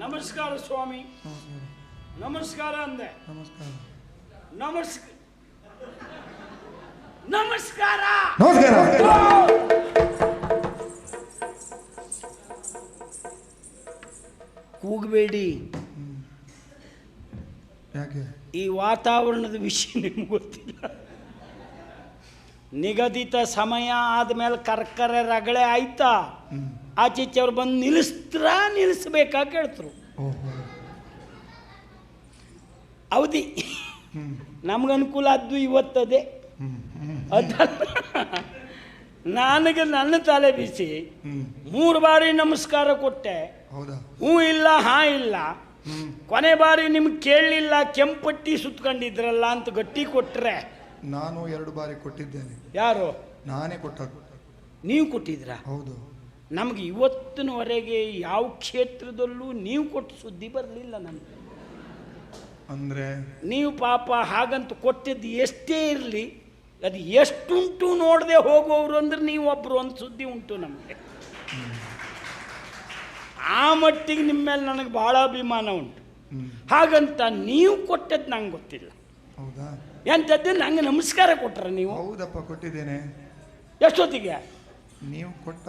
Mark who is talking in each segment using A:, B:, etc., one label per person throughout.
A: ನಮಸ್ಕಾರ ಸ್ವಾಮಿ.
B: ನಮಸ್ಕಾರ
A: ಅಂದೆ.
B: ನಮಸ್ಕಾರ.
A: ನಮಸ್ಕಾರ.
B: ನಮಸ್ಕಾರ.
A: ಕೂಗಬೇಡಿ.
B: ಯಾಕೆ?
A: ಈ ವಾತಾವರಣದ ವಿಷಯ ನಿಮ್ಗೆ ಗೊತ್ತಿಲ್ಲ. ನಿಗದಿತ ಸಮಯ ಆದ್ಮೇಲೆ ಕರ್ಕರೆ ರಗಳೆ ಆಯ್ತಾ?
B: ಹ್ಮ್
A: ಆಚೀಚೆವ್ರು ಬಂದು ನಿಲ್ಲಿಸ್ತ್ರ ನಿಲ್ಲಿಸ್ಬೇಕಾ ಕೇಳ್ತರು. ಅವಧಿ ನಮ್ಗೆ ಅನುಕೂಲ ಆದ್ದು ಇವತ್ತದೇ ಅದಲ್ಲ ನನಗೆ ನನ್ನ ತಲೆ ಬಿಸಿ ಮೂರು ಬಾರಿ ನಮಸ್ಕಾರ ಕೊಟ್ಟೆ.
B: ಹೌದಾ?
A: ಹ್ಞೂ ಇಲ್ಲ ಹಾ ಇಲ್ಲ. ಕೊನೆ ಬಾರಿ ನಿಮ್ಗೆ ಕೇಳಲಿಲ್ಲ ಕೆಂಪಟ್ಟಿ ಸುತ್ಕೊಂಡಿದ್ರಲ್ಲ ಅಂತ ಗಟ್ಟಿ ಕೊಟ್ಟರೆ
B: ನಾನು ಎರಡು ಬಾರಿ ಕೊಟ್ಟಿದ್ದೇನೆ.
A: ಯಾರು?
B: ನಾನೇ ಕೊಟ್ಟ
A: ನೀವು ಕೊಟ್ಟಿದ್ರಾ
B: ಹೌದು.
A: ನಮ್ಗೆ ಇವತ್ತಿನವರೆಗೆ ಯಾವ ಕ್ಷೇತ್ರದಲ್ಲೂ ನೀವು ಕೊಟ್ಟು ಸುದ್ದಿ ಬರಲಿಲ್ಲ ನನಗೆ
B: ಅಂದರೆ?
A: ನೀವು ಪಾಪ ಹಾಗಂತ ಕೊಟ್ಟಿದ್ದು ಎಷ್ಟೇ ಇರಲಿ ಅದು ಎಷ್ಟುಂಟು ನೋಡದೆ ಹೋಗುವವರು ಅಂದ್ರೆ ನೀವು ಒಬ್ಬರು ಒಂದು ಸುದ್ದಿ ಉಂಟು ನಮಗೆ. ಆ ಮಟ್ಟಿಗೆ ನಿಮ್ಮ ಮೇಲೆ ನನಗೆ ಭಾಳ ಅಭಿಮಾನ ಉಂಟು. ಹಾಗಂತ ನೀವು ಕೊಟ್ಟದ್ದು ನಂಗೆ ಗೊತ್ತಿಲ್ಲ.
B: ಹೌದಾ?
A: ಎಂಥದ್ದು ನಂಗೆ ನಮಸ್ಕಾರ ಕೊಟ್ರ ನೀವು.
B: ಹೌದಪ್ಪ ಕೊಟ್ಟಿದ್ದೇನೆ.
A: ಎಷ್ಟೊತ್ತಿಗೆ?
B: ನೀವು ಕೊಟ್ಟ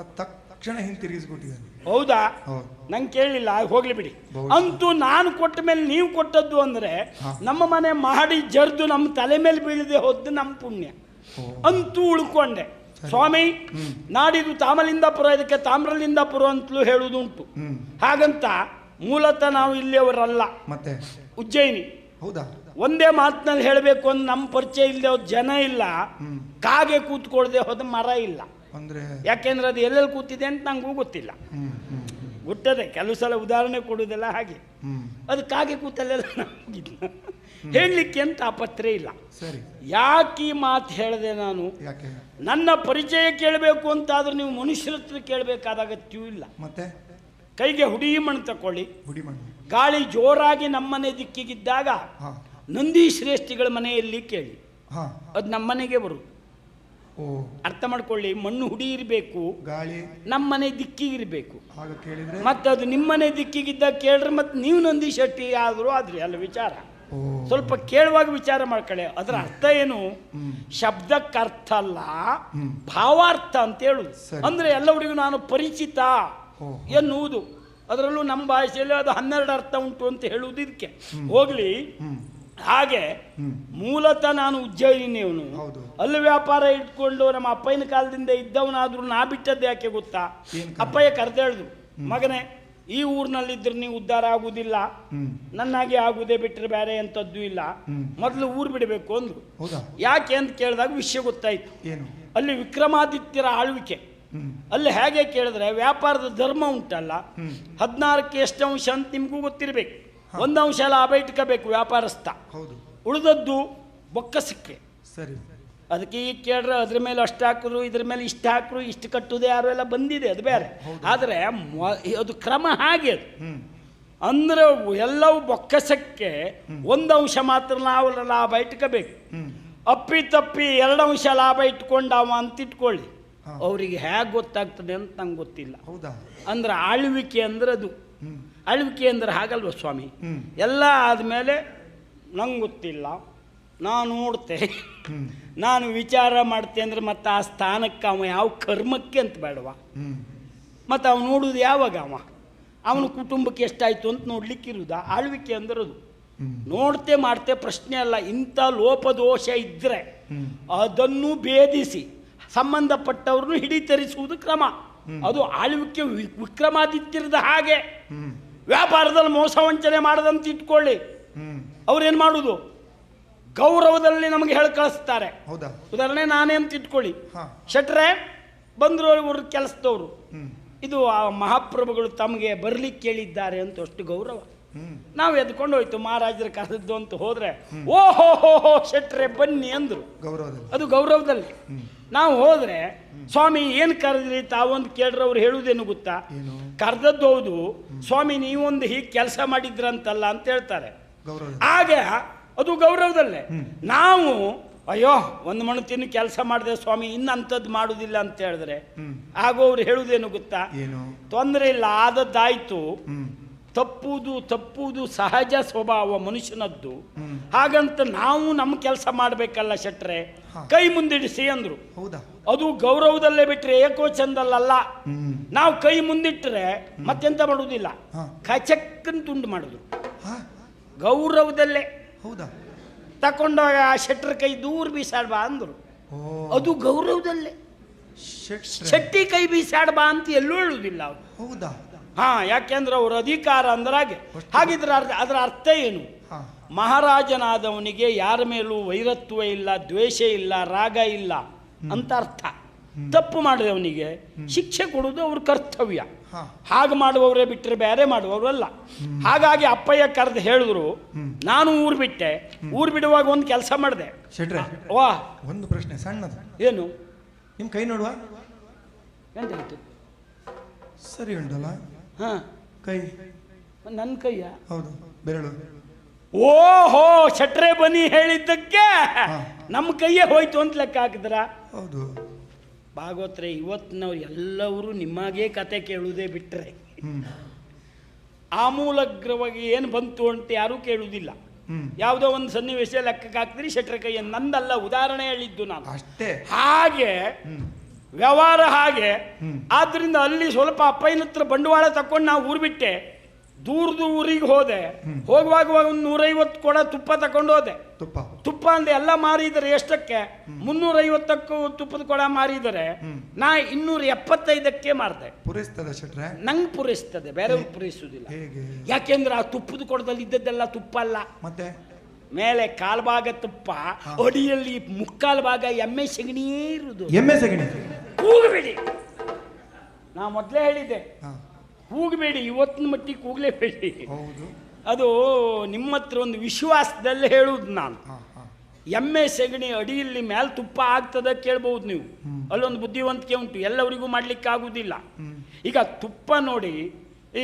B: ತಕ್ಷಣ ಹಿಂತಿರುಗಿಸ್ಬಿಟ್ಟಿದ್ದಾನೆ
A: ಹೌದಾ? ನಂಗೆ ಕೇಳಿಲ್ಲ ಹೋಗ್ಲಿ ಬಿಡಿ. ಅಂತೂ ನಾನು ಕೊಟ್ಟ ಮೇಲೆ ನೀವು ಕೊಟ್ಟದ್ದು ಅಂದರೆ ನಮ್ಮ ಮನೆ ಮಾಡಿ ಜರ್ದು ನಮ್ಮ ತಲೆ ಮೇಲೆ ಬೀಳದೆ ಹೋದ್ದು ನಮ್ಮ ಪುಣ್ಯ. ಅಂತೂ ಉಳ್ಕೊಂಡೆ. ಸ್ವಾಮಿ. ನಾಡಿದು ತಾಮಲಿಂದಾಪುರ ಇದಕ್ಕೆ ತಾಮ್ರಲಿಂದಾಪುರ ಅಂತಲೂ ಹೇಳುವುದುಂಟು ಹಾಗಂತ ಮೂಲತಃ ನಾವು ಇಲ್ಲಿಯವರಲ್ಲ.
B: ಮತ್ತೆ?
A: ಉಜ್ಜಯಿನಿ.
B: ಹೌದಾ?
A: ಒಂದೇ ಮಾತಿನಲ್ಲಿ ಹೇಳಬೇಕು ಅಂದ್ರೆ ನಮ್ಮ ಪರಿಚಯ ಇಲ್ಲದೆ ಜನ ಇಲ್ಲ. ಕಾಗೆ ಕೂತ್ಕೊಳ್ದೆ ಹೋದ ಮರ ಇಲ್ಲ.
B: ಅಂದ್ರೆ
A: ಯಾಕೆಂದ್ರೆ ಅದು ಎಲ್ಲೆಲ್ಲಿ ಕೂತಿದೆ ಅಂತ ನಂಗೂ ಗೊತ್ತಿಲ್ಲ. ಗುಟ್ಟದೆ ಕೆಲವು ಸಲ ಉದಾಹರಣೆ ಕೊಡುವುದೆಲ್ಲ ಹಾಗೆ. ಅದು ಕಾಗೆ ಕೂತಲ್ಲೆಲ್ಲ ನಮಗಿಲ್ಲ. ಹೇಳಲಿಕ್ಕೆ ಅಂತ ಆಪತ್ರೆ ಇಲ್ಲ.
B: ಸರಿ.
A: ಯಾಕೆ ಈ ಮಾತು ಹೇಳಿದೆ ನಾನು? ನನ್ನ ಪರಿಚಯ ಕೇಳಬೇಕು ಅಂತಾದ್ರೂ ನೀವು ಮನುಷ್ಯರ ಹತ್ರ ಕೇಳಬೇಕಾದ ಅಗತ್ಯವೂ ಇಲ್ಲ.
B: ಮತ್ತೆ?
A: ಕೈಗೆ ಹುಡಿ ಮಣ್ಣು ತಕೊಳ್ಳಿ.
B: ಹುಡಿ ಮಣ್ಣು.
A: ಗಾಳಿ ಜೋರಾಗಿ ನಮ್ಮನೆ ದಿಕ್ಕಿಗಿದ್ದಾಗ ನಂದಿ ಶ್ರೇಷ್ಠಿಗಳ ಮನೆಯಲ್ಲಿ ಕೇಳಿ. ಅದು ನಮ್ಮನೆಗೆ
B: ಬರುತ್ತೆ
A: ಅರ್ಥ ಮಾಡ್ಕೊಳ್ಳಿ ಮಣ್ಣು ಹುಡಿ ಇರಬೇಕು
B: ಗಾಳಿ.
A: ನಮ್ಮನೆ ದಿಕ್ಕಿಗಿರಬೇಕು
B: ಇರಬೇಕು.
A: ಮತ್ತೆ ಅದು ನಿಮ್ಮನೆ ದಿಕ್ಕಿಗಿದ್ದಾಗ ಕೇಳ್ರಿ ಮತ್ತೆ ನೀವು ನಂದಿ ಶೆಟ್ಟಿ ಆದರೂ ಆದ್ರಿ ಅಲ್ಲ ವಿಚಾರ. ಸ್ವಲ್ಪ ಕೇಳುವಾಗ ವಿಚಾರ ಮಾಡ್ಕೊಳ್ಳಿ ಅದರ ಅರ್ಥ ಏನು? ಶಬ್ದಕ್ಕೆ ಅರ್ಥ ಅಲ್ಲ ಭಾವಾರ್ಥ ಅಂತ ಹೇಳುದು. ಅಂದ್ರೆ ಎಲ್ಲವರಿಗೂ ನಾನು ಪರಿಚಿತ ಎನ್ನುವುದು. ಅದರಲ್ಲೂ ನಮ್ಮ ಭಾಷೆಯಲ್ಲಿ ಅದು ಹನ್ನೆರಡು ಅರ್ಥ ಉಂಟು ಅಂತ ಹೇಳುವುದು ಇದಕ್ಕೆ. ಹೋಗ್ಲಿ. ಹಾಗೆ ಮೂಲತಃ ನಾನು ಉಜ್ಜಯಿನಿಯವನು. ಅಲ್ಲಿ ವ್ಯಾಪಾರ ಇಟ್ಕೊಂಡು ನಮ್ಮ ಅಪ್ಪಯ್ಯನ ಕಾಲದಿಂದ ಇದ್ದವನಾದ್ರೂ ನಾ ಬಿಟ್ಟದ್ದು ಯಾಕೆ ಗೊತ್ತಾ? ಅಪ್ಪಯ್ಯ ಕರೆದೇಳ್ದು ಮಗನೇ ಈ ಊರಿನಲ್ಲಿದ್ರೆ ನೀವು ಉದ್ಧಾರ ಆಗುವುದಿಲ್ಲ. ನನ್ನಾಗೆ ಆಗುವುದೇ ಬಿಟ್ಟರೆ ಬೇರೆ ಎಂಥದ್ದು ಇಲ್ಲ. ಮೊದಲು ಊರು ಬಿಡಬೇಕು ಅಂದ್ರು. ಯಾಕೆ ಅಂತ ಕೇಳಿದಾಗ ವಿಷಯ ಗೊತ್ತಾಯ್ತು. ಅಲ್ಲಿ ವಿಕ್ರಮಾದಿತ್ಯರ ಆಳ್ವಿಕೆ. ಅಲ್ಲಿ ಹೇಗೆ ಕೇಳಿದ್ರೆ ವ್ಯಾಪಾರದ ಧರ್ಮ ಉಂಟಲ್ಲ ಹದಿನಾರಕ್ಕೆ ಎಷ್ಟು ಅಂಶ ಅಂತ ನಿಮಗೂ ಗೊತ್ತಿರಬೇಕು. ಒಂದು ಅಂಶ ಲಾಭ ಇಟ್ಕೋಬೇಕು ವ್ಯಾಪಾರಸ್ಥ.
B: ಹೌದು.
A: ಉಳಿದದ್ದು ಬೊಕ್ಕಸಕ್ಕೆ
B: ಸರಿ
A: ಅದಕ್ಕೆ ಈಗ ಕೇಳ್ರೆ ಅದ್ರ ಮೇಲೆ ಅಷ್ಟು ಹಾಕಿದ್ರು ಇದ್ರ ಮೇಲೆ ಇಷ್ಟು ಹಾಕಿದ್ರು ಇಷ್ಟು ಕಟ್ಟುದು ಯಾರು ಎಲ್ಲ ಬಂದಿದೆ ಅದು ಬೇರೆ. ಆದರೆ ಅದು ಕ್ರಮ ಹಾಗೆ ಅದು. ಅಂದ್ರೆ ಎಲ್ಲವೂ ಬೊಕ್ಕಸಕ್ಕೆ ಒಂದು ಅಂಶ ಮಾತ್ರ ನಾವು ಲಾಭ ಇಟ್ಕೋಬೇಕು. ಅಪ್ಪಿ ತಪ್ಪಿ ಎರಡು ಅಂಶ ಲಾಭ ಇಟ್ಕೊಂಡು ಅವ ಅಂತ ಇಟ್ಕೊಳ್ಳಿ ಅವರಿಗೆ ಹೇಗೆ ಗೊತ್ತಾಗ್ತದೆ ಅಂತ ನಂಗೆ ಗೊತ್ತಿಲ್ಲ.
B: ಹೌದಾ?
A: ಅಂದ್ರೆ ಆಳ್ವಿಕೆ ಅಂದ್ರೆ ಅದು. ಆಳ್ವಿಕೆ ಅಂದ್ರೆ ಹಾಗಲ್ವ ಸ್ವಾಮಿ? ಎಲ್ಲ ಆದಮೇಲೆ ನಂಗೆ ಗೊತ್ತಿಲ್ಲ. ನಾನು ನೋಡ್ತೆ. ನಾನು ವಿಚಾರ ಮಾಡ್ತೆ ಅಂದ್ರೆ ಮತ್ತೆ ಆ ಸ್ಥಾನಕ್ಕೆ ಅವ ಯಾವ ಕರ್ಮಕ್ಕೆ ಅಂತ ಬೇಡವ. ಮತ್ತು ಅವ್ನು ನೋಡುದು ಯಾವಾಗ ಅವ? ಅವನ ಕುಟುಂಬಕ್ಕೆ ಎಷ್ಟಾಯಿತು ಅಂತ ನೋಡ್ಲಿಕ್ಕಿರುವುದ ಆಳ್ವಿಕೆ ಅಂದ್ರೆ ಅದು
B: ಹ್ಮ್.
A: ನೋಡ್ತೆ ಮಾಡ್ತೆ ಪ್ರಶ್ನೆ ಅಲ್ಲ. ಇಂಥ ಲೋಪದೋಷ ಇದ್ದರೆ
B: ಹ್ಮ್.
A: ಅದನ್ನು ಭೇದಿಸಿ ಸಂಬಂಧಪಟ್ಟವ್ರನ್ನು ಹಿಡಿತರಿಸುವುದು ಕ್ರಮ. ಅದು ಆಳ್ವಿಕೆ ವಿಕ್ರಮಾದಿತ್ಯರದ ಹಾಗೆ. ವ್ಯಾಪಾರದಲ್ಲಿ ಮೋಸ ವಂಚನೆ ಮಾಡದಂತ ಇಟ್ಕೊಳ್ಳಿ. ಅವ್ರೇನು ಮಾಡುದು? ಗೌರವದಲ್ಲಿ ನಮಗೆ ಹೇಳಿ ಕಳಿಸ್ತಾರೆ. ಉದಾಹರಣೆ ನಾನೇ ಅಂತ ಇಟ್ಕೊಳ್ಳಿ. ಶೆಟ್ರೆ ಬಂದರು ಇವರು ಕೆಲಸದವರು. ಇದು ಆ ಮಹಾಪ್ರಭುಗಳು ತಮಗೆ ಬರ್ಲಿಕ್ಕೆ ಕೇಳಿದ್ದಾರೆ ಅಂತ ಅಷ್ಟು ಗೌರವ. ನಾವು ಎದ್ಕೊಂಡು ಹೋಯ್ತು ಮಹಾರಾಜರ ಕರೆದದ್ದು ಅಂತ ಹೋದ್ರೆ ಓ ಹೋ ಹೋ ಹೋ ಶೆಟ್ರೆ ಬನ್ನಿ ಅಂದ್ರು.
B: ಗೌರವದಲ್ಲಿ.
A: ಅದು ಗೌರವದಲ್ಲಿ. ನಾವು ಹೋದ್ರೆ ಸ್ವಾಮಿ ಏನು ಕರೆದ್ರಿ ತಾವೊಂದು ಕೇಳ್ರೆ ಅವ್ರು ಹೇಳುವುದೇನು ಗೊತ್ತಾ? ಕರೆದದ್ದು ಹೌದು ಸ್ವಾಮಿ ನೀವೊಂದು ಹೀಗೆ ಕೆಲಸ ಮಾಡಿದ್ರಂತಲ್ಲ ಅಂತ ಹೇಳ್ತಾರೆ. ಆಗ ಅದು ಗೌರವದಲ್ಲೇ. ನಾವು ಅಯ್ಯೋ ಒಂದು ಮಣ್ಣು ತಿನ್ನು ಕೆಲಸ ಮಾಡಿದೆ ಸ್ವಾಮಿ ಇನ್ನು ಅಂಥದ್ದು ಮಾಡುವುದಿಲ್ಲ ಅಂತ ಹೇಳಿದ್ರೆ
B: ಆಗೋ
A: ಆಗ ಅವ್ರು ಹೇಳುವುದೇನು ಗೊತ್ತಾ? ತೊಂದರೆ ಇಲ್ಲ ಆದದ್ದಾಯ್ತು. ತಪ್ಪುವುದು ತಪ್ಪುವುದು ಸಹಜ ಸ್ವಭಾವ ಮನುಷ್ಯನದ್ದು. ಹಾಗಂತ ನಾವು ನಮ್ಮ ಕೆಲಸ ಮಾಡಬೇಕಲ್ಲ ಶೆಟ್ರೆ. ಕೈ ಮುಂದಿಡಿಸಿ ಅಂದ್ರು.
B: ಹೌದಾ?
A: ಅದು ಗೌರವದಲ್ಲೇ ಬಿಟ್ರೆ ಏಕೋ
B: ಚಂದಲ್ಲ
A: ನಾವು ಕೈ ಮುಂದಿಟ್ಟರೆ ಮತ್ತೆಂತ ಮಾಡುವುದಿಲ್ಲ. ಕಚಕ್ಕನ್ ತುಂಡು ಮಾಡಿದ್ರು. ಗೌರವದಲ್ಲೇ.
B: ಹೌದಾ?
A: ತಕೊಂಡಾಗ ಆ ಶೆಟ್ರ ಕೈ ದೂರ ಬೀಸಾಡ್ಬಾ ಅಂದ್ರು. ಅದು ಗೌರವದಲ್ಲೇ. ಶೆಟ್ಟಿ ಕೈ ಬೀಸಾಡ್ಬಾ ಅಂತ ಎಲ್ಲೂ ಹೇಳುವುದಿಲ್ಲ
B: ಹೌದಾ?
A: ಹಾ ಯಾಕೆಂದ್ರೆ ಅವ್ರ ಅಧಿಕಾರ ಅಂದ್ರಾಗೆ ಹಾಗಿದ್ರೆ ಅರ್ಥ ಅದರ ಅರ್ಥ ಏನು? ಮಹಾರಾಜನಾದವನಿಗೆ ಯಾರ ಮೇಲೂ ವೈರತ್ವ ಇಲ್ಲ ದ್ವೇಷ ಇಲ್ಲ ರಾಗ ಇಲ್ಲ ಅಂತ ಅರ್ಥ. ತಪ್ಪು ಮಾಡಿದವನಿಗೆ ಶಿಕ್ಷೆ ಕೊಡುವುದು ಅವ್ರ ಕರ್ತವ್ಯ. ಹಾಗೆ ಮಾಡುವವರೇ ಬಿಟ್ಟರೆ ಬೇರೆ ಮಾಡುವವರಲ್ಲ ಹಾಗಾಗಿ ಅಪ್ಪಯ್ಯ ಕರೆದು ಹೇಳಿದ್ರು ನಾನು ಊರು ಬಿಟ್ಟೆ. ಊರು ಬಿಡುವಾಗ ಒಂದು ಕೆಲಸ ಮಾಡಿದೆ. ವಾ.
B: ಒಂದು ಪ್ರಶ್ನೆ ಸಣ್ಣದು.
A: ಏನು?
B: ನಿಮ್ಮ ಕೈ ನೋಡುವ? ಸರಿ ಉಂಟಲ್ಲ.
A: ಹಾ.
B: ಕೈ.
A: ನನ್ನ ಕೈಯ?
B: ಹೌದು ಬೆರಳು.
A: ಓಹೋ ಶಟ್ರೆ ಬನಿ ಹೇಳಿದ್ದಕ್ಕೆ ನಮ್ಮ ಕೈಯೇ ಹೋಯ್ತು ಅಂತ ಲೆಕ್ಕ ಹಾಕಿದ್ರ?
B: ಹೌದು.
A: ಭಾಗವತ್ರೆ ಇವತ್ತಿನವ್ರು ಎಲ್ಲವರು ನಿಮ್ಮಾಗೇ ಕತೆ ಕೇಳುವುದೇ ಬಿಟ್ಟರೆ
B: ಆ
A: ಆಮೂಲಗ್ರವಾಗಿ ಏನು ಬಂತು ಅಂತ ಯಾರೂ ಕೇಳುವುದಿಲ್ಲ. ಯಾವುದೋ ಒಂದು ಸನ್ನಿವೇಶ ಲೆಕ್ಕಕ್ಕೆ ಹಾಕ್ತೀರಿ ಶೆಟ್ರ ಕೈಯ. ನಂದಲ್ಲ ಉದಾಹರಣೆ ಹೇಳಿದ್ದು ನಾನು.
B: ಅಷ್ಟೇ.
A: ಹಾಗೆ ವ್ಯವಹಾರ ಹಾಗೆ.
B: ಆದ್ದರಿಂದ
A: ಆದ್ರಿಂದ ಅಲ್ಲಿ ಸ್ವಲ್ಪ ಹತ್ರ ಬಂಡವಾಳ ತಕೊಂಡು ನಾವು ಊರು ಬಿಟ್ಟೆ. ದೂರದ ಊರಿಗೆ ಹೋದೆ. ಹೋಗುವಾಗ ಒಂದು ನೂರೈವತ್ತು ಕೊಡ ತುಪ್ಪ ತಕೊಂಡು ಹೋದೆ.
B: ತುಪ್ಪ.
A: ತುಪ್ಪ ಅಂದ್ರೆ ಎಲ್ಲ ಮಾರಿದರೆ ಎಷ್ಟಕ್ಕೆ? ಮುನ್ನೂರೈವತ್ತಕ್ಕೂ ತುಪ್ಪದ ಕೊಡ ಮಾರಿದರೆ. ನಾ ಇನ್ನೂರ ಎಪ್ಪತ್ತೈದಕ್ಕೆ ಮಾರಿದೆ.
B: ಪೂರೈಸ್ತದೆ ಶೆಟ್ರೆ?
A: ನಂಗೆ ಪೂರೈಸ್ತದೆ ಬೇರೆಯವ್ರು ಪೂರೈಸುವುದಿಲ್ಲ ಯಾಕೆಂದ್ರೆ ಆ ತುಪ್ಪದ ಕೊಡದಲ್ಲಿ ಇದ್ದದ್ದೆಲ್ಲ ತುಪ್ಪ ಅಲ್ಲ.
B: ಮತ್ತೆ?
A: ಮೇಲೆ ಕಾಲ್ಭಾಗ ತುಪ್ಪ ಅಡಿಯಲ್ಲಿ ಮುಕ್ಕಾಲು ಭಾಗ ಎಮ್ಮೆ ಸೆಗಣಿಯೇ ಇರುವುದು.
B: ಎಮ್ಮೆ ಸಗಣಿ.
A: ಕೂಗಬೇಡಿ. ನಾ ಮೊದಲೇ ಹೇಳಿದ್ದೆ. ಕೂಗಬೇಡಿ ಇವತ್ತಿನ ಮಟ್ಟಿಗೆ ಕೂಗಲೇಬೇಡಿ.
B: ಹೌದು.
A: ಅದು ನಿಮ್ಮ ಹತ್ರ ಒಂದು ವಿಶ್ವಾಸದಲ್ಲಿ ಹೇಳುವುದು ನಾನು. ಎಮ್ಮೆ ಸೆಗಣಿ ಅಡಿಯಲ್ಲಿ ಮೇಲೆ ತುಪ್ಪ ಆಗ್ತದ ಕೇಳ್ಬಹುದು ನೀವು. ಅಲ್ಲೊಂದು ಬುದ್ಧಿವಂತಿಕೆ ಉಂಟು ಎಲ್ಲವರಿಗೂ ಮಾಡ್ಲಿಕ್ಕೆ ಆಗುವುದಿಲ್ಲ ಈಗ ತುಪ್ಪ ನೋಡಿ ಈ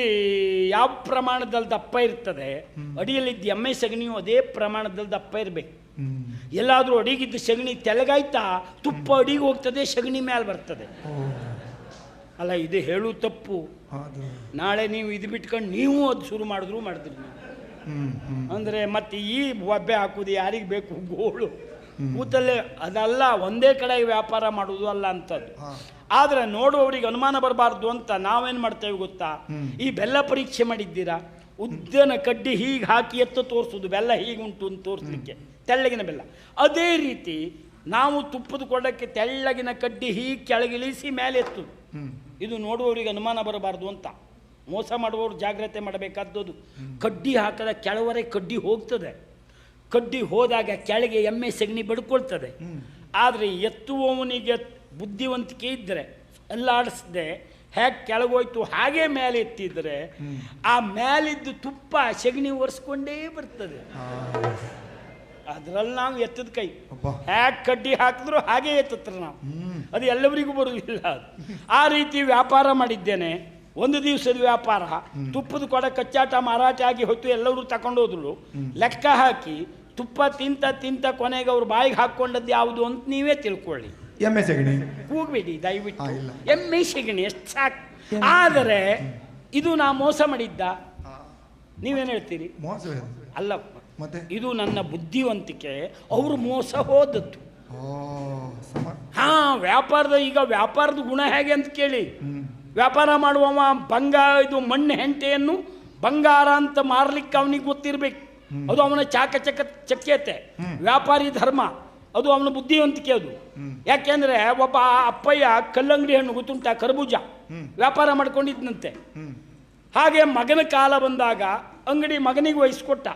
A: ಯಾವ ಪ್ರಮಾಣದಲ್ಲಿ ದಪ್ಪ ಇರ್ತದೆ ಅಡಿಯಲ್ಲಿದ್ದ ಎಮ್ಮೆ ಸಗಣಿಯು ಅದೇ ಪ್ರಮಾಣದಲ್ಲಿ ದಪ್ಪ ಇರಬೇಕು. ಎಲ್ಲಾದರೂ ಅಡಿಗಿದ್ದ ಸಗಣಿ ತೆಲಗಾಯ್ತಾ ತುಪ್ಪ ಅಡಿಗೆ ಹೋಗ್ತದೆ ಸಗಣಿ ಮೇಲೆ ಬರ್ತದೆ. ಅಲ್ಲ ಇದು ಹೇಳು ತಪ್ಪು. ನಾಳೆ ನೀವು ಇದು ಬಿಟ್ಕೊಂಡು ನೀವು ಅದು ಶುರು ಮಾಡಿದ್ರು ಮಾಡಿದ್ರಿ ಅಂದರೆ ಮತ್ತೆ ಈ ಒಬ್ಬೆ ಹಾಕೋದು ಯಾರಿಗೆ ಬೇಕು? ಗೋಳು. ಕೂತಲ್ಲೇ ಅದಲ್ಲ ಒಂದೇ ಕಡೆ ವ್ಯಾಪಾರ ಮಾಡುವುದು ಅಲ್ಲ
B: ಆದ್ರೆ
A: ಆದರೆ ನೋಡುವವರಿಗೆ ಅನುಮಾನ ಬರಬಾರ್ದು ಅಂತ ನಾವೇನು ಮಾಡ್ತೇವೆ ಗೊತ್ತಾ? ಈ ಬೆಲ್ಲ ಪರೀಕ್ಷೆ ಮಾಡಿದ್ದೀರಾ? ಉದ್ದನ ಕಡ್ಡಿ ಹೀಗೆ ಹಾಕಿ ಎತ್ತು ತೋರಿಸೋದು ಬೆಲ್ಲ ಹೀಗುಂಟು ಅಂತ ತೋರಿಸ್ಲಿಕ್ಕೆ. ತೆಳ್ಳಗಿನ ಬೆಲ್ಲ. ಅದೇ ರೀತಿ ನಾವು ತುಪ್ಪದ ಕೊಡಕ್ಕೆ ತೆಳ್ಳಗಿನ ಕಡ್ಡಿ ಹೀಗೆ ಕೆಳಗಿಳಿಸಿ ಮೇಲೆ ಎತ್ತುದು. ಇದು ನೋಡುವವರಿಗೆ ಅನುಮಾನ ಬರಬಾರ್ದು ಅಂತ. ಮೋಸ ಮಾಡುವವರು ಜಾಗ್ರತೆ ಮಾಡಬೇಕಾದದ್ದು. ಕಡ್ಡಿ ಹಾಕದ ಕೆಳವರೆ ಕಡ್ಡಿ ಹೋಗ್ತದೆ. ಕಡ್ಡಿ ಹೋದಾಗ ಕೆಳಗೆ ಎಮ್ಮೆ ಸಗಣಿ ಬಡ್ಕೊಳ್ತದೆ. ಆದರೆ ಎತ್ತುವವನಿಗೆ ಬುದ್ಧಿವಂತಿಕೆ ಇದ್ದರೆ ಅಲ್ಲಾಡಿಸ್ದೆ ಹೇಗೆ ಕೆಳಗೋಯ್ತು ಹಾಗೆ ಮೇಲೆ ಎತ್ತಿದ್ರೆ, ಆ ಮೇಲಿದ್ದು ತುಪ್ಪ ಸಗಣಿ ಒರೆಸ್ಕೊಂಡೇ ಬರ್ತದೆ. ಅದ್ರಲ್ಲಿ ನಾವು ಎತ್ತದ ಕೈ. ಹ್ಯಾಕ್ ಕಡ್ಡಿ ಹಾಕಿದ್ರು ಹಾಗೆ ಎತ್ತತ್ರ ನಾವು. ಅದು ಎಲ್ಲರಿಗೂ ಬರುವುದಿಲ್ಲ ಅದು. ಆ ರೀತಿ ವ್ಯಾಪಾರ ಮಾಡಿದ್ದೇನೆ. ಒಂದು ದಿವಸದ ವ್ಯಾಪಾರ. ತುಪ್ಪದ ಕೊಡ ಕಚ್ಚಾಟ ಮಾರಾಟ ಆಗಿ ಹೊತ್ತು ಎಲ್ಲರೂ ತಗೊಂಡೋದ್ರು. ಲೆಕ್ಕ ಹಾಕಿ ತುಪ್ಪ ತಿಂತ ತಿಂತ ಕೊನೆಗೆ ಅವ್ರು ಬಾಯಿಗೆ ಹಾಕ್ಕೊಂಡದ್ದು ಯಾವುದು ಅಂತ ನೀವೇ ತಿಳ್ಕೊಳ್ಳಿ.
B: ಎಮ್ಮೆ ಸೆಗಣಿ.
A: ಕೂಗ್ಬೇಡಿ ದಯವಿಟ್ಟು. ಎಮ್ಮೆ ಸೆಗಣಿ ಎಷ್ಟು ಸಾಕು. ಆದರೆ ಇದು ನಾ ಮೋಸ ಮಾಡಿದ್ದ. ನೀವೇನು ಹೇಳ್ತೀರಿ?
B: ಮೋಸ.
A: ಅಲ್ಲ
B: ಮತ್ತೆ?
A: ಇದು ನನ್ನ ಬುದ್ಧಿವಂತಿಕೆ. ಅವರು ಮೋಸ ಹೋದದ್ದು. ಹಾ ವ್ಯಾಪಾರದ ಈಗ ವ್ಯಾಪಾರದ ಗುಣ ಹೇಗೆ ಅಂತ ಕೇಳಿ. ವ್ಯಾಪಾರ ಮಾಡುವವ ಬಂಗ ಇದು ಮಣ್ಣು ಹೆಂಟೆಯನ್ನು ಬಂಗಾರ ಅಂತ ಮಾರ್ಲಿಕ್ಕೆ ಅವನಿಗೆ ಗೊತ್ತಿರ್ಬೇಕು. ಅದು ಅವನ ಚಾಕ ಚಕ ಚಕ್ಯತೆ. ವ್ಯಾಪಾರಿ ಧರ್ಮ. ಅದು ಅವನ ಬುದ್ಧಿವಂತಿಕೆ ಅದು. ಯಾಕೆಂದ್ರೆ ಒಬ್ಬ ಅಪ್ಪಯ್ಯ ಕಲ್ಲಂಗಡಿ ಹಣ್ಣು ಗೊತ್ತುಂಟ ಕರ್ಬೂಜ. ವ್ಯಾಪಾರ ಮಾಡ್ಕೊಂಡಿದ್ನಂತೆ. ಹಾಗೆ ಮಗನ ಕಾಲ ಬಂದಾಗ ಅಂಗಡಿ ಮಗನಿಗೆ ವಹಿಸ್ಕೊಟ್ಟ.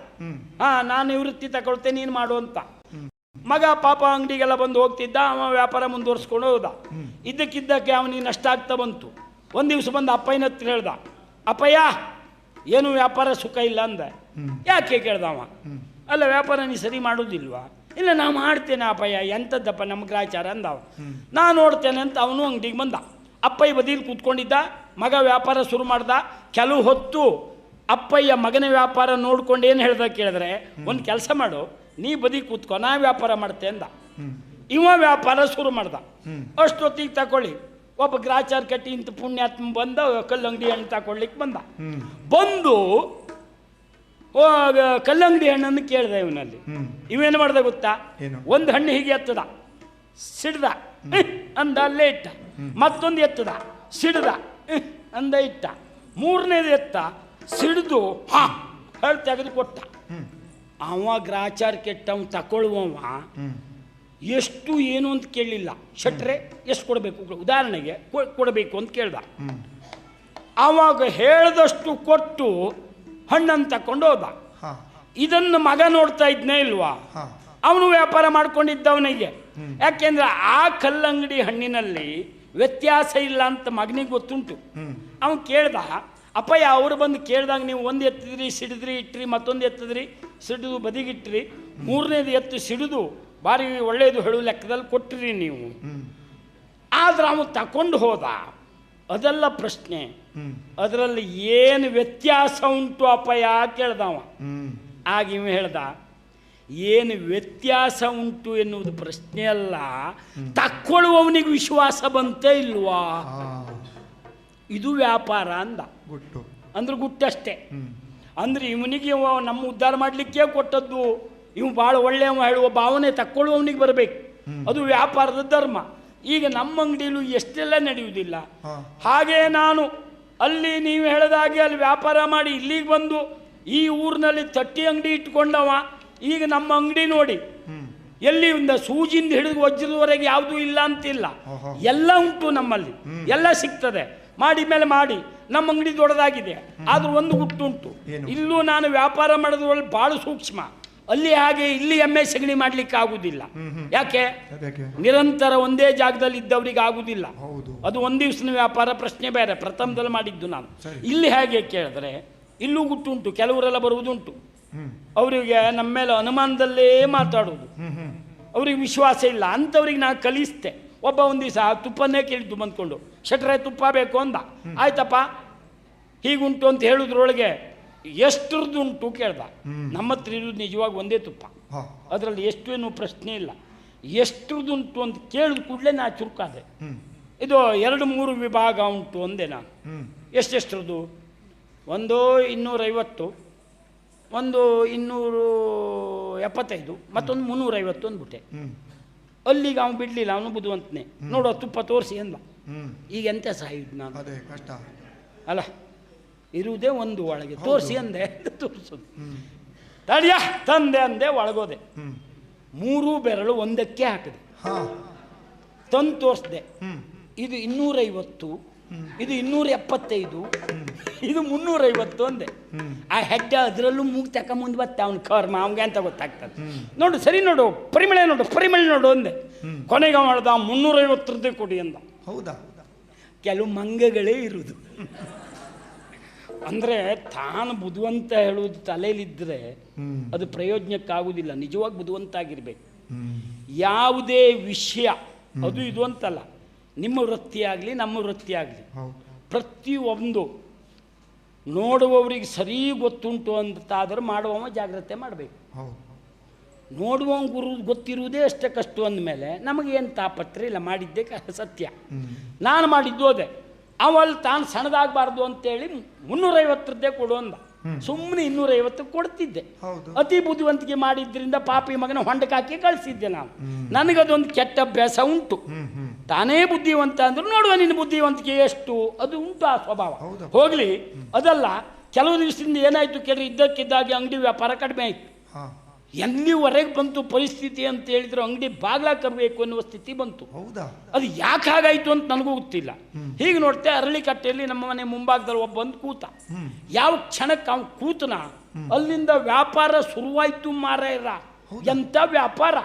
A: ಹಾ ನಾನು ನಿವೃತ್ತಿ ತಗೊಳ್ತೆ ನೀನು ಮಾಡು ಅಂತ. ಮಗ ಪಾಪ ಅಂಗಡಿಗೆಲ್ಲ ಬಂದು ಹೋಗ್ತಿದ್ದ ಅವ ವ್ಯಾಪಾರ ಮುಂದುವರ್ಸ್ಕೊಂಡು ಹೋದ. ಇದ್ದಕ್ಕಿದ್ದಕ್ಕೆ ಅವನಿಗೆ ನಷ್ಟ ಆಗ್ತಾ ಬಂತು. ಒಂದು ದಿವಸ ಬಂದು ಅಪ್ಪಯ್ಯನ ಹತ್ರ ಹೇಳ್ದ ಅಪ್ಪಯ್ಯ ಏನು ವ್ಯಾಪಾರ ಸುಖ ಇಲ್ಲ ಅಂದ. ಯಾಕೆ ಕೇಳ್ದ ಅವ? ಅಲ್ಲ ವ್ಯಾಪಾರ ನೀ ಸರಿ ಮಾಡೋದಿಲ್ವಾ? ಇಲ್ಲ ನಾ ಮಾಡ್ತೇನೆ ಅಪ್ಪಯ್ಯ ಎಂಥದ್ದಪ್ಪ ನಮ್ಮ ಗ್ರಾಚಾರ ಅಂದ ಅವ. ನಾ ನೋಡ್ತೇನೆ ಅಂತ ಅವನು ಅಂಗಡಿಗೆ ಬಂದ. ಅಪ್ಪಯ್ಯ ಬದಿಯಲ್ಲಿ ಕೂತ್ಕೊಂಡಿದ್ದ ಮಗ ವ್ಯಾಪಾರ ಶುರು ಮಾಡ್ದ. ಕೆಲವು ಹೊತ್ತು ಅಪ್ಪಯ್ಯ ಮಗನ ವ್ಯಾಪಾರ ನೋಡ್ಕೊಂಡು ಏನು ಹೇಳ್ದ ಕೇಳಿದ್ರೆ ಒಂದು ಕೆಲಸ ಮಾಡು ನೀ ಬದಿ ಕೂತ್ಕೊ ನಾ ವ್ಯಾಪಾರ ಮಾಡ್ತೆ ಅಂದ. ಇವ ವ್ಯಾಪಾರ ಶುರು ಮಾಡ್ದ. ಅಷ್ಟೊತ್ತಿಗೆ ತಕೊಳ್ಳಿ. ಒಬ್ಬ ಗ್ರಾಚಾರ ಕಟ್ಟಿ ಇಂಥ ಪುಣ್ಯಾತ್ಮ ಬಂದ ಕಲ್ಲಂಗಡಿ ಹಣ್ಣು ತಗೊಳ್ಲಿಕ್ಕೆ ಬಂದ. ಬಂದು ಕಲ್ಲಂಗಡಿ ಹಣ್ಣನ್ನು ಕೇಳಿದೆ ಇವನಲ್ಲಿ. ಇವೇನು ಮಾಡ್ದೆ ಗೊತ್ತಾ? ಒಂದು ಹಣ್ಣು ಹೀಗೆ ಎತ್ತದ. ಸಿಡ್ದ. ಅಂದ ಅಲ್ಲೇ ಇಟ್ಟ. ಮತ್ತೊಂದು ಎತ್ತದ. ಸಿಡ್ದ. ಅಂದ ಇಟ್ಟ. ಮೂರನೇದು ಎತ್ತ. ಸಿಡ್ದು ಹಾ ಹೇಳಿ ತೆಗೆದು ಕೊಟ್ಟ
B: ಹ್ಮ್.
A: ಅವ ಗ್ರಾಚಾರ ಕೆಟ್ಟವ್ ತಕೊಳ್ಳುವವ ತಗೊಳ್ಳುವವ ಎಷ್ಟು ಏನು ಅಂತ ಕೇಳಲಿಲ್ಲ ಶಟ್ರೆ ಎಷ್ಟು ಕೊಡಬೇಕು? ಉದಾಹರಣೆಗೆ ಕೊಡಬೇಕು ಅಂತ ಕೇಳ್ದ.
B: ಅವಾಗ
A: ಆವಾಗ ಹೇಳ್ದಷ್ಟು ಕೊಟ್ಟು ಹಣ್ಣನ್ನು ತಕೊಂಡು ಹೋದ. ಇದನ್ನು ಮಗ ನೋಡ್ತಾ ಇದ್ನೇ ಇಲ್ವಾ? ಅವನು ವ್ಯಾಪಾರ ಮಾಡ್ಕೊಂಡಿದ್ದವನಿಗೆ. ಯಾಕೆಂದ್ರೆ ಆ ಕಲ್ಲಂಗಡಿ ಹಣ್ಣಿನಲ್ಲಿ ವ್ಯತ್ಯಾಸ ಇಲ್ಲ ಅಂತ ಮಗನಿಗೆ ಗೊತ್ತುಂಟು. ಅವನು ಕೇಳ್ದ ಅಪ್ಪಯ್ಯ, ಅವರು ಬಂದು ಕೇಳಿದಾಗ ನೀವು ಒಂದು ಎತ್ತಿದ್ರಿ, ಸಿಡಿದ್ರಿ, ಇಟ್ರಿ, ಮತ್ತೊಂದು ಎತ್ತಿದ್ರಿ, ಸಿಡಿದು ಬದಿಗಿಟ್ರಿ, ಮೂರನೇದು ಎತ್ತು ಸಿಡಿದು ಭಾರಿ ಒಳ್ಳೆಯದು ಹೇಳುವ ಲೆಕ್ಕದಲ್ಲಿ ಕೊಟ್ಟಿರಿ ನೀವು. ಆದ್ರೆ ಅವನು ತಕೊಂಡು ಹೋದ. ಅದೆಲ್ಲ ಪ್ರಶ್ನೆ. ಅದರಲ್ಲಿ ಏನು ವ್ಯತ್ಯಾಸ ಉಂಟು ಅಪ್ಪಯ್ಯ ಕೇಳ್ದವ. ಆಗ ಇವ ಹೇಳ್ದ, ಏನು ವ್ಯತ್ಯಾಸ ಉಂಟು ಎನ್ನುವುದು ಪ್ರಶ್ನೆ ಅಲ್ಲ. ತಕ್ಕೊಳ್ಳುವವನಿಗೆ ವಿಶ್ವಾಸ ಬಂತೇ ಇಲ್ವಾ? ಇದು ವ್ಯಾಪಾರ ಅಂದ.
B: ಗುಟ್ಟು.
A: ಅಂದ್ರೆ ಗುಟ್ಟಷ್ಟೇ ಅಂದ್ರೆ ಇವನಿಗೆ ಇವ ನಮ್ಮ ಉದ್ಧಾರ ಮಾಡಲಿಕ್ಕೆ ಕೊಟ್ಟದ್ದು ಇವು ಭಾಳ ಒಳ್ಳೆಯವ ಹೇಳುವ ಭಾವನೆ ತಕ್ಕೊಳ್ಳುವವನಿಗೆ ಬರಬೇಕು. ಅದು ವ್ಯಾಪಾರದ ಧರ್ಮ. ಈಗ ನಮ್ಮ ಅಂಗಡಿಯಲ್ಲೂ ಎಷ್ಟೆಲ್ಲ ನಡೆಯುವುದಿಲ್ಲ. ಹಾಗೆ ನಾನು ಅಲ್ಲಿ ನೀವು ಹೇಳಿದಾಗೆ ಅಲ್ಲಿ ವ್ಯಾಪಾರ ಮಾಡಿ ಇಲ್ಲಿಗೆ ಬಂದು ಈ ಊರಿನಲ್ಲಿ ತಟ್ಟಿ ಅಂಗಡಿ ಇಟ್ಕೊಂಡವ ಈಗ ನಮ್ಮ ಅಂಗಡಿ ನೋಡಿ. ಎಲ್ಲಿ ಒಂದು ಸೂಜಿಂದ ಹಿಡಿದು ವಜ್ರದವರೆಗೆ ಯಾವುದೂ ಇಲ್ಲ ಅಂತಿಲ್ಲ. ಎಲ್ಲ ಉಂಟು ನಮ್ಮಲ್ಲಿ. ಎಲ್ಲ ಸಿಗ್ತದೆ. ಮಾಡಿ ಮೇಲೆ ಮಾಡಿ. ನಮ್ಮ ಅಂಗಡಿ ದೊಡ್ಡದಾಗಿದೆ. ಆದ್ರೂ ಒಂದು ಗುಟ್ಟುಂಟು? ಇಲ್ಲೂ ನಾನು ವ್ಯಾಪಾರ ಮಾಡೋದ್ರಲ್ಲಿ ಭಾಳ ಸೂಕ್ಷ್ಮ. ಅಲ್ಲಿ ಹಾಗೆ ಇಲ್ಲಿ ಎಮ್ಮೆ ಸಗಣಿ ಮಾಡ್ಲಿಕ್ಕೆ ಆಗುದಿಲ್ಲ. ಯಾಕೆ? ನಿರಂತರ ಒಂದೇ ಜಾಗದಲ್ಲಿ ಇದ್ದವರಿಗೆ ಆಗುದಿಲ್ಲ. ಅದು ಒಂದ್ ದಿವ್ಸದ ವ್ಯಾಪಾರ ಪ್ರಶ್ನೆ ಬೇರೆ. ಪ್ರಥಮದಲ್ಲಿ ಮಾಡಿದ್ದು ನಾನು. ಇಲ್ಲಿ ಹೇಗೆ ಕೇಳಿದ್ರೆ ಇಲ್ಲೂ ಗುಟ್ಟುಂಟು ಕೆಲವರೆಲ್ಲ ಬರುವುದುಂಟು. ಅವರಿಗೆ ನಮ್ಮ ಮೇಲೆ ಅನುಮಾನದಲ್ಲೇ ಮಾತಾಡೋದು ಅವ್ರಿಗೆ ವಿಶ್ವಾಸ ಇಲ್ಲ. ಅಂಥವ್ರಿಗೆ ನಾನು ಕಲಿಸ್ತೆ ಒಬ್ಬ ಒಂದು ದಿವಸ ತುಪ್ಪನ್ನೇ ಕೇಳಿದ್ದು ಬಂದ್ಕೊಂಡು ಶಟ್ರೆ ತುಪ್ಪ ಬೇಕು ಅಂದ. ಆಯ್ತಪ್ಪ ಹೀಗುಂಟು ಅಂತ ಹೇಳುದ್ರೊಳಗೆ ಎಷ್ಟರದ್ದುಂಟು ಕೇಳ್ದ. ನಮ್ಮ ಹತ್ರ ಇರೋದು ನಿಜವಾಗಿ ಒಂದೇ ತುಪ್ಪ. ಅದರಲ್ಲಿ ಎಷ್ಟು ಏನು ಪ್ರಶ್ನೆ ಇಲ್ಲ. ಎಷ್ಟರದ್ದುಂಟು ಅಂತ ಕೇಳಿದ ಕೂಡಲೇ ನಾ ಚುರುಕಾದೆ. ಇದು ಎರಡು ಮೂರು ವಿಭಾಗ ಉಂಟು ಅಂದೆ ನಾನು ಎಷ್ಟೆಷ್ಟರದ್ದು ಒಂದು ಇನ್ನೂರೈವತ್ತು ಒಂದು ಇನ್ನೂರು ಎಪ್ಪತ್ತೈದು ಮತ್ತೊಂದು ಮುನ್ನೂರೈವತ್ತು ಅಂದ್ಬಿಟ್ಟೆ. ಅಲ್ಲಿಗೆ ಅವನು ಬಿಡಲಿಲ್ಲ ಅವನು ಬುದ್ಧಿವಂತನೇ. ನೋಡು ತುಪ್ಪ ತೋರಿಸಿ ಅಂದ ಈಗ ಎಂತ ಸಾಯುದು ನಾನು?
B: ಕಷ್ಟ.
A: ಅಲ್ಲ ಇರುವುದೇ ಒಂದು ಒಳಗೆ. ತೋರಿಸಿ ಅಂದೆ ತೋರಿಸೋದು. ತಡಿಯ ತಂದೆ ಅಂದೆ ಒಳಗೋದೆ. ಮೂರು ಬೆರಳು ಒಂದಕ್ಕೆ ಹಾಕಿದೆ.
B: ಹಾ.
A: ತಂದು ತೋರಿಸ್ದೆ. ಇದು ಇನ್ನೂರೈವತ್ತು ಇದು ಇನ್ನೂರ ಎಪ್ಪತ್ತೈದು ಇದು ಮುನ್ನೂರೈವತ್ತು ಅಂದೆ. ಆ ಹೆಡ್ಡ ಅದರಲ್ಲೂ ಮೂಗ್ ತಕ ಮುಂದೆ ಬತ್ತೆ ಅವ್ನ ಕರ್ಮ ಅವ್ಗೆ ಅಂತ ಗೊತ್ತಾಗ್ತದೆ? ನೋಡು ಸರಿ ನೋಡು ಪರಿಮಳ ನೋಡು ಪರಿಮಳ ನೋಡು ಅಂದೆ. ಕೊನೆಗೆ ಮಾಡ್ದ ಮುನ್ನೂರೈವತ್ತರದ್ದೇ ಕೊಡಿ ಅಂದ.
B: ಹೌದಾ?
A: ಕೆಲವು ಮಂಗಗಳೇ ಇರುವುದು ಅಂದರೆ ತಾನು ಬುದ್ಧಿವಂತ ಹೇಳುವುದು ತಲೆಯಲ್ಲಿದ್ದರೆ ಅದು ಪ್ರಯೋಜನಕ್ಕಾಗುವುದಿಲ್ಲ ನಿಜವಾಗಿ ಬುದ್ಧಿವಂತ ಆಗಿರ್ಬೇಕು ಯಾವುದೇ ವಿಷಯ ಅದು ಇದು ಅಂತಲ್ಲ. ನಿಮ್ಮ ವೃತ್ತಿಯಾಗಲಿ ನಮ್ಮ ವೃತ್ತಿಯಾಗಲಿ ಪ್ರತಿಯೊಂದು ನೋಡುವವರಿಗೆ ಸರಿ ಗೊತ್ತುಂಟು ಅಂತಾದರೂ ಮಾಡುವವ ಜಾಗ್ರತೆ ಮಾಡಬೇಕು. ನೋಡುವ ಗುರು ಗೊತ್ತಿರುವುದೇ ಅಷ್ಟೇ ಕಷ್ಟ ಅಂದಮೇಲೆ ನಮಗೇನು ತಾಪತ್ರ ಇಲ್ಲ ಮಾಡಿದ್ದೇ ಸತ್ಯ. ನಾನು ಮಾಡಿದ್ದು ಅದೇ ಅವಲ್ಲಿ ತಾನು ಸಣ್ಣದಾಗಬಾರ್ದು ಅಂತೇಳಿ ಮುನ್ನೂರೈವತ್ತರದ್ದೇ ಕೊಡು ಅಂದ. ಸುಮ್ಮನೆ ಇನ್ನೂರೈವತ್ತು ಕೊಡ್ತಿದ್ದೆ.
B: ಹೌದು.
A: ಅತಿ ಬುದ್ಧಿವಂತಿಕೆ ಮಾಡಿದ್ರಿಂದ ಪಾಪಿ ಮಗನ ಹೊಂಡಕ್ಕೆ ಹಾಕಿ ಕಳಿಸಿದ್ದೆ ನಾನು. ನನಗದೊಂದು ಕೆಟ್ಟ ಅಭ್ಯಾಸ ಉಂಟು. ತಾನೇ ಬುದ್ಧಿವಂತ ಅಂದ್ರೆ ನೋಡುವ ನಿನ್ನ ಬುದ್ಧಿವಂತಿಕೆ ಎಷ್ಟು? ಅದು ಉಂಟು ಆ ಸ್ವಭಾವ. ಹೋಗ್ಲಿ. ಅದಲ್ಲ ಕೆಲವು ದಿವಸದಿಂದ ಏನಾಯ್ತು ಕೇಳಿ ಇದ್ದಕ್ಕಿದ್ದಾಗೆ ಅಂಗಡಿ ವ್ಯಾಪಾರ ಕಡಿಮೆ ಆಯ್ತು. ಎಲ್ಲಿವರೆಗೆ ಬಂತು ಪರಿಸ್ಥಿತಿ ಅಂತ ಹೇಳಿದ್ರು ಅಂಗಡಿ ಬಾಗ್ಲ ತರಬೇಕು ಅನ್ನುವ ಸ್ಥಿತಿ ಬಂತು.
B: ಹೌದಾ?
A: ಅದು ಯಾಕೆ ಹಾಗಾಯ್ತು ಅಂತ ನನಗೂ ಗೊತ್ತಿಲ್ಲ. ಹೀಗೆ ನೋಡ್ತೆ ಅರಳಿಕಟ್ಟೆಯಲ್ಲಿ ನಮ್ಮ ಮನೆ ಮುಂಭಾಗದಲ್ಲಿ ಒಬ್ಬ ಬಂದು ಕೂತ. ಯಾವ ಕ್ಷಣಕ್ಕೆ ಅವ್ನು ಕೂತನ? ಅಲ್ಲಿಂದ ವ್ಯಾಪಾರ ಶುರುವಾಯ್ತು ಮಾರಾಯರ. ಎಂಥ ವ್ಯಾಪಾರ?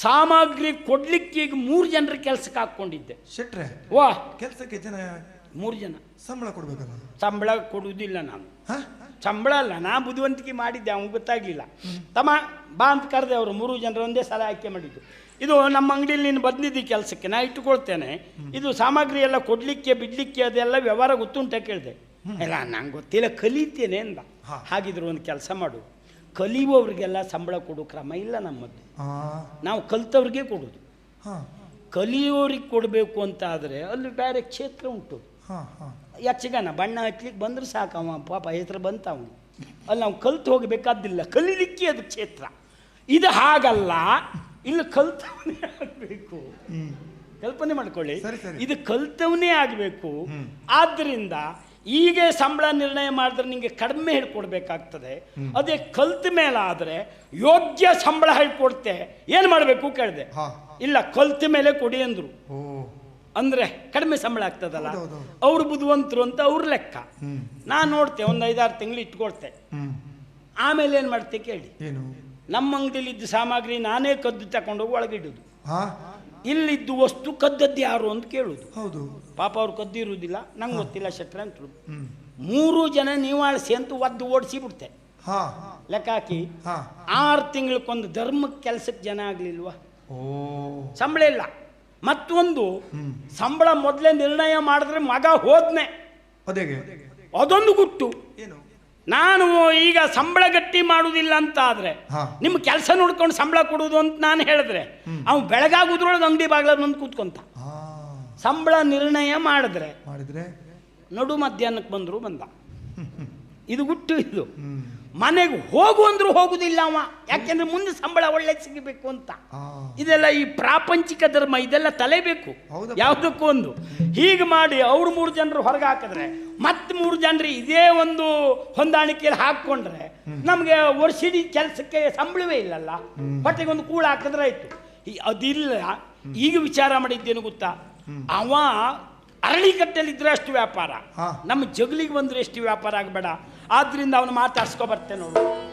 A: ಸಾಮಗ್ರಿ ಕೊಡ್ಲಿಕ್ಕೆ ಈಗ ಮೂರು ಜನರ ಕೆಲಸಕ್ಕೆ ಹಾಕ್ಕೊಂಡಿದ್ದೆ.
B: ಶೆಟ್ರೆ
A: ವಾ.
B: ಕೆಲಸಕ್ಕೆ ಜನ
A: ಮೂರು ಜನ.
B: ಸಂಬಳ ಕೊಡ್ಬೇಕಲ್ಲ?
A: ಸಂಬಳ ಕೊಡುವುದಿಲ್ಲ ನಾನು. ಸಂಬಳ ಅಲ್ಲ ನಾ ಬುದ್ಧಿವಂತಿಕೆ ಮಾಡಿದ್ದೆ ಅವ್ನು ಗೊತ್ತಾಗಲಿಲ್ಲ. ತಮ್ಮ ಬಾ ಅಂತ ಕರೆದೆ ಅವರು ಮೂರು ಜನರು ಒಂದೇ ಸಲ ಆಯ್ಕೆ ಮಾಡಿದ್ದು. ಇದು ನಮ್ಮ ಅಂಗಡಿಯಲ್ಲಿ ನೀನು ಬಂದಿದ್ದು ಕೆಲಸಕ್ಕೆ ನಾ ಇಟ್ಟುಕೊಳ್ತೇನೆ. ಇದು ಸಾಮಗ್ರಿ ಎಲ್ಲ ಕೊಡಲಿಕ್ಕೆ ಬಿಡ್ಲಿಕ್ಕೆ ಅದೆಲ್ಲ ವ್ಯವಹಾರ ಗೊತ್ತುಂಟ ಕೇಳಿದೆ. ಇಲ್ಲ ನಂಗೆ ಗೊತ್ತಿಲ್ಲ ಕಲಿತೇನೆ ಅಂದ. ಹಾಗಿದ್ರೆ ಒಂದು ಕೆಲಸ ಮಾಡು. ಕಲಿಯುವವರಿಗೆಲ್ಲ ಸಂಬಳ ಕೊಡೋ ಕ್ರಮ ಇಲ್ಲ ನಮ್ಮದು ನಾವು ಕಲ್ತವ್ರಿಗೆ ಕೊಡೋದು. ಕಲಿಯೋರಿಗೆ ಕೊಡಬೇಕು ಅಂತ ಆದರೆ ಅಲ್ಲಿ ಬೇರೆ ಕ್ಷೇತ್ರ ಉಂಟು. ಯಕ್ಷಗಾನ ಬಣ್ಣ ಹಚ್ಲಿಕ್ಕೆ ಬಂದ್ರೆ ಸಾಕು ಅವ ಪಾಪ ಹೆಸರು ಬಂತ ಅವನು. ಅಲ್ಲಿ ನಾವು ಕಲ್ತು ಹೋಗಬೇಕಾದಿಲ್ಲ ಕಲೀಲಿಕ್ಕೆ ಅದು ಕ್ಷೇತ್ರ. ಇದು ಹಾಗಲ್ಲ. ಇಲ್ಲಿ ಕಲ್ತವನೇ ಆಗಬೇಕು. ಕಲ್ಪನೆ ಮಾಡ್ಕೊಳ್ಳಿ. ಇದು ಕಲ್ತವನೇ ಆಗಬೇಕು. ಆದ್ದರಿಂದ ಈಗ ಸಂಬಳ ನಿರ್ಣಯ ಮಾಡಿದ್ರೆ ನಿಮಗೆ ಕಡಿಮೆ ಹೇಳ್ಕೊಡ್ಬೇಕಾಗ್ತದೆ. ಅದೇ ಕಲ್ತ ಮೇಲೆ ಆದರೆ ಯೋಗ್ಯ ಸಂಬಳ ಹೇಳ್ಕೊಡ್ತೆ. ಏನು ಮಾಡಬೇಕು ಕೇಳಿದೆ? ಇಲ್ಲ ಕಲ್ತ ಮೇಲೆ ಕೊಡಿ ಅಂದರು. ಅಂದರೆ ಕಡಿಮೆ ಸಂಬಳ ಆಗ್ತದಲ್ಲ. ಅವ್ರು ಬುದ್ಧಿವಂತರು ಅಂತ ಅವ್ರ ಲೆಕ್ಕ. ನಾನು ನೋಡ್ತೆ ಒಂದು ಐದಾರು ತಿಂಗಳು ಇಟ್ಕೊಳ್ತೆ.
B: ಹ್ಮ್.
A: ಆಮೇಲೆ ಏನು ಮಾಡ್ತೆ ಕೇಳಿ? ನಮ್ಮ ಅಂಗಡಿಲಿ ಇದ್ದ ಸಾಮಗ್ರಿ ನಾನೇ ಕದ್ದು ತಗೊಂಡೋಗಿ ಒಳಗಿಡೋದು ಇಲ್ಲಿದ್ದು ವಸ್ತು ಕದ್ದದ್ದು ಯಾರು ಅಂತ ಕೇಳುದು.
B: ಹೌದು.
A: ಪಾಪ ಅವ್ರು ಕದ್ದಿರುವುದಿಲ್ಲ ನಂಗೆ ಗೊತ್ತಿಲ್ಲ ಶೆಟ್ರ ಅಂತರು.
B: ಹ್ಮ್.
A: ಮೂರು ಜನ ನೀವಾಳಿಸಿ ಅಂತ ಒದ್ದು ಓಡಿಸಿ ಬಿಡ್ತೆ. ಲೆಕ್ಕ ಹಾಕಿ ಆರು ತಿಂಗಳಕ್ಕೊಂದು ಧರ್ಮಕ್ಕೆ ಕೆಲಸಕ್ಕೆ ಜನ ಆಗ್ಲಿಲ್ವಾ? ಸಂಬಳ ಇಲ್ಲ. ಮತ್ತೊಂದು ಸಂಬಳ ಮೊದಲೇ ನಿರ್ಣಯ ಮಾಡಿದ್ರೆ ಮಗ ಹೋದ್ನೆ. ಅದೊಂದು ಗುಟ್ಟು.
B: ಏನು?
A: ನಾನು ಈಗ ಸಂಬಳ ಗಟ್ಟಿ ಮಾಡುವುದಿಲ್ಲ ಅಂತ ಆದರೆ ನಿಮ್ಮ ಕೆಲಸ ನೋಡ್ಕೊಂಡು ಸಂಬಳ ಕೊಡುವುದು ಅಂತ ನಾನು ಹೇಳಿದ್ರೆ ಅವ್ನು ಬೆಳಗಾಗುದ್ರೊಳಗೆ ಅಂಗಡಿ ಬಾಗ್ಲ ಬಂದು ಕೂತ್ಕೊಂತ. ಸಂಬಳ ನಿರ್ಣಯ ಮಾಡಿದ್ರೆ
B: ಮಾಡಿದ್ರೆ?
A: ನಡು ಮಧ್ಯಾಹ್ನಕ್ಕೆ ಬಂದರು ಬಂದ. ಇದು ಗುಟ್ಟು ಇದು. ಮನೆಗೆ ಹೋಗು ಅಂದ್ರೂ ಹೋಗುದಿಲ್ಲ ಅವ. ಯಾಕೆಂದ್ರೆ ಮುಂದೆ ಸಂಬಳ ಒಳ್ಳೆ ಸಿಗಬೇಕು ಅಂತ. ಇದೆಲ್ಲ ಈ ಪ್ರಾಪಂಚಿಕ ಧರ್ಮ ಇದೆಲ್ಲ ತಲೆಬೇಕು.
B: ಬೇಕು
A: ಯಾವುದಕ್ಕೂ ಒಂದು. ಹೀಗೆ ಮಾಡಿ ಅವ್ರು ಮೂರು ಜನರು ಹೊರಗೆ ಹಾಕಿದ್ರೆ ಮತ್ತೆ ಮೂರು ಜನರು ಇದೇ ಒಂದು ಹೊಂದಾಣಿಕೆಯಲ್ಲಿ ಹಾಕೊಂಡ್ರೆ ನಮಗೆ ವರ್ಷಿಡೀ ಕೆಲಸಕ್ಕೆ ಸಂಬಳವೇ ಇಲ್ಲಲ್ಲ. ಹೊಟ್ಟೆಗೆ ಒಂದು ಕೂಳ ಹಾಕಿದ್ರೆ ಆಯ್ತು. ಅದಿಲ್ಲ. ಈಗ ವಿಚಾರ ಮಾಡಿದ್ದೇನು ಗೊತ್ತಾ? ಅವ ಅರಳಿಕಟ್ಟೆಲಿದ್ರೆ ಅಷ್ಟು ವ್ಯಾಪಾರ. ನಮ್ಮ ಜಗಲಿಗೆ ಬಂದ್ರೆ ಎಷ್ಟು ವ್ಯಾಪಾರ ಆಗಬೇಡ. ಆದ್ರಿಂದ ಅವನು ಮಾತಾಡ್ಸ್ಕೊ ಬರ್ತೇನೆ ನೋಡು.